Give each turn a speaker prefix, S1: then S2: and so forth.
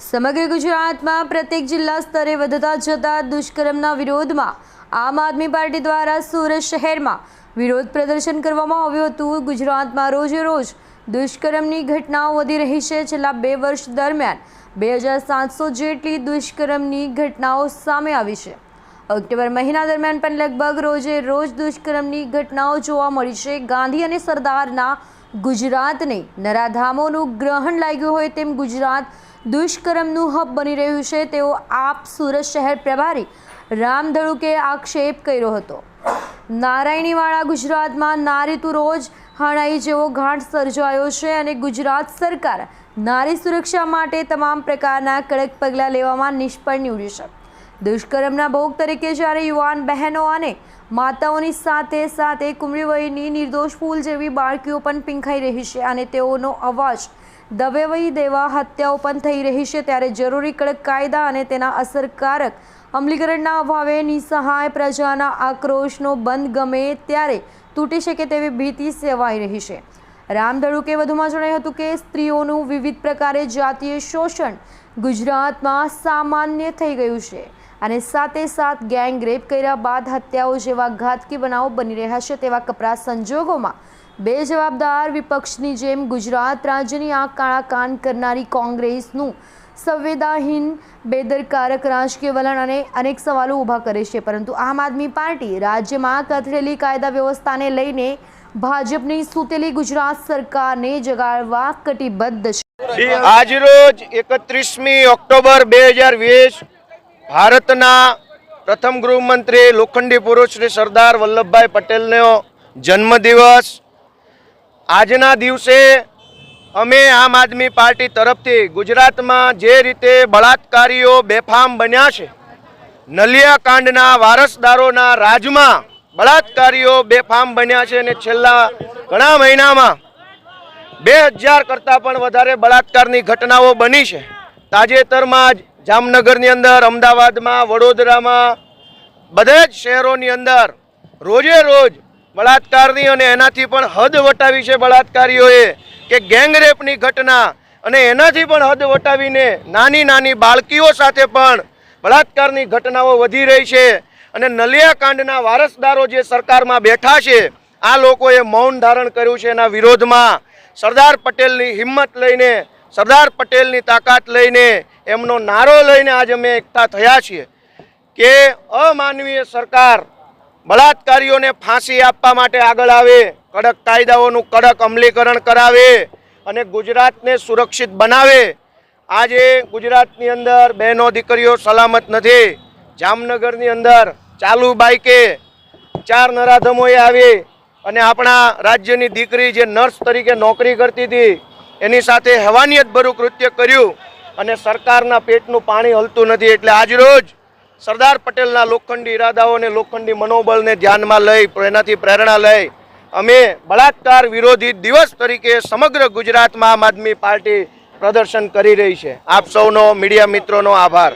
S1: સમગ્ર ગુજરાતમાં પ્રત્યેક જિલ્લા સ્તરે વધતા જતા દુષ્કર્મના વિરોધમાં આમ આદમી પાર્ટી દ્વારા સુરત શહેરમાં વિરોધ પ્રદર્શન કરવામાં આવ્યું હતું. ગુજરાતમાં રોજે રોજ દુષ્કર્મની ઘટનાઓ વધી રહી છે. છેલ્લા બે વર્ષ દરમિયાન બે હજાર સાતસો જેટલી દુષ્કર્મની ઘટનાઓ સામે આવી છે. ઓક્ટોબર મહિના દરમિયાન પણ લગભગ રોજે રોજ દુષ્કર્મની ઘટનાઓ જોવા મળી છે. ગાંધી અને સરદારના ગુજરાતને નરાધામોનું ગ્રહણ લાગ્યું હોય તેમ ગુજરાત દુષ્કર્મનું હબ બની રહ્યું છે તેવો આપ સુરત શહેર પ્રભારી રામધડુકે આક્ષેપ કર્યો હતો. નારાયણીવાળા ગુજરાતમાં નારી રોજ હણાઈ જેવો ઘાટ સર્જાયો છે અને ગુજરાત સરકાર નારી સુરક્ષા માટે તમામ પ્રકારના કડક પગલાં લેવામાં નિષ્ફળ નીવડી છે. દુષ્કર્મના ભોગ તરીકે જ્યારે યુવાન બહેનો અને માતાઓની સાથે સાથે કુમરી વયની નિર્દોષ ફૂલ જેવી બાળકીઓ પણ પીંખાઈ રહી છે અને તેઓનો અવાજ દબેવઈ દેવા હત્યાઓ પણ થઈ રહી છે ત્યારે જરૂરી કડક કાયદા અને તેના અસરકારક અમલીકરણના અભાવે નિસહાય પ્રજાના આક્રોશનો બંધ ગમે ત્યારે તૂટી શકે તેવી ભીતિ સેવાઈ રહી છે. રામદળુકે વધુમાં જણાવ્યું હતું કે સ્ત્રીઓનું વિવિધ પ્રકારે જાતીય શોષણ ગુજરાતમાં સામાન્ય થઈ ગયું છે. અને સાથે સાથ ગેંગ રેપ કર્યા બાદ હત્યાઓ જેવા ઘાતકી બનાવો બની રહ્યા છે તેવા કપરા સંજોગોમાં બે જવાબદાર વિપક્ષની જેમ ગુજરાત રાજ્યની આ કાળા કાન કરનારી કોંગ્રેસનું સંવેદાહીન બેદરકારક રાજકીય વલણ અને અનેક સવાલો ઊભા કરે છે. પરંતુ આમ આદમી પાર્ટી રાજ્યમાં કથળેલી કાયદા વ્યવસ્થાને લઈને ભાજપની સૂતેલી ગુજરાત સરકારને જગાડવા કટિબદ્ધ છે.
S2: આજરોજ એકત્રીસમી ઓક્ટોબર બે હજાર વીસ ભારતના પ્રથમ ગૃહમંત્રી લોખંડી પુરુષ શ્રી સરદાર વલ્લભભાઈ પટેલનો જન્મદિવસ. આજના દિવસે અમે આમ આદમી પાર્ટી તરફથી ગુજરાતમાં જે રીતે બળાત્કારીઓ બેફામ બન્યા છે નલિયા કાંડના વારસદારોના રાજમાં બળાત્કારીઓ બેફામ બન્યા છે અને છેલ્લા ઘણા મહિનામાં બે હજાર કરતાં પણ વધારે બળાત્કારની ઘટનાઓ બની છે. તાજેતરમાં જ જામનગરની અંદર, અમદાવાદમાં, વડોદરામાં, બધા જ શહેરોની અંદર રોજે રોજ બળાત્કારની અને એનાથી પણ હદ વટાવી છે બળાત્કારીઓએ કે ગેંગરેપની ઘટના અને એનાથી પણ હદ વટાવીને નાની નાની બાળકીઓ સાથે પણ બળાત્કારની ઘટનાઓ વધી રહી છે અને નલિયાકાંડના વારસદારો જે સરકારમાં બેઠા છે, આ લોકોએ મૌન ધારણ કર્યું છે. એના વિરોધમાં સરદાર પટેલની હિંમત લઈને, સરદાર પટેલની તાકાત લઈને એમનો નારો લઈને આજે અમે એકઠા થયા છીએ કે અમાનવીય સરકાર બળાત્કારીઓને ફાંસી આપવા માટે આગળ આવે, કડક કાયદાઓનું કડક અમલીકરણ કરાવે અને ગુજરાતને સુરક્ષિત બનાવે. આજે ગુજરાતની અંદર બહેનો દીકરીઓ સલામત નથી. જામનગરની અંદર ચાલુ બાઈકે ચાર નરાધમોએ આવી અને આપણા રાજ્યની દીકરી જે નર્સ તરીકે નોકરી કરતી હતી, એની સાથે હેવાનિયતભરું કૃત્ય કર્યું. અને સરકારના પેટનું પાણી હલતું નથી એટલે આજરોજ સરદાર પટેલના લોખંડી ઇરાદાઓ અને લોખંડી મનોબળને ધ્યાનમાં લઈ, એનાથી પ્રેરણા લઈ, અમે બળાત્કાર વિરોધી દિવસ તરીકે સમગ્ર ગુજરાતમાં આમ આદમી પાર્ટી પ્રદર્શન કરી રહી છે. આપ સૌનો, મીડિયા મિત્રોનો આભાર.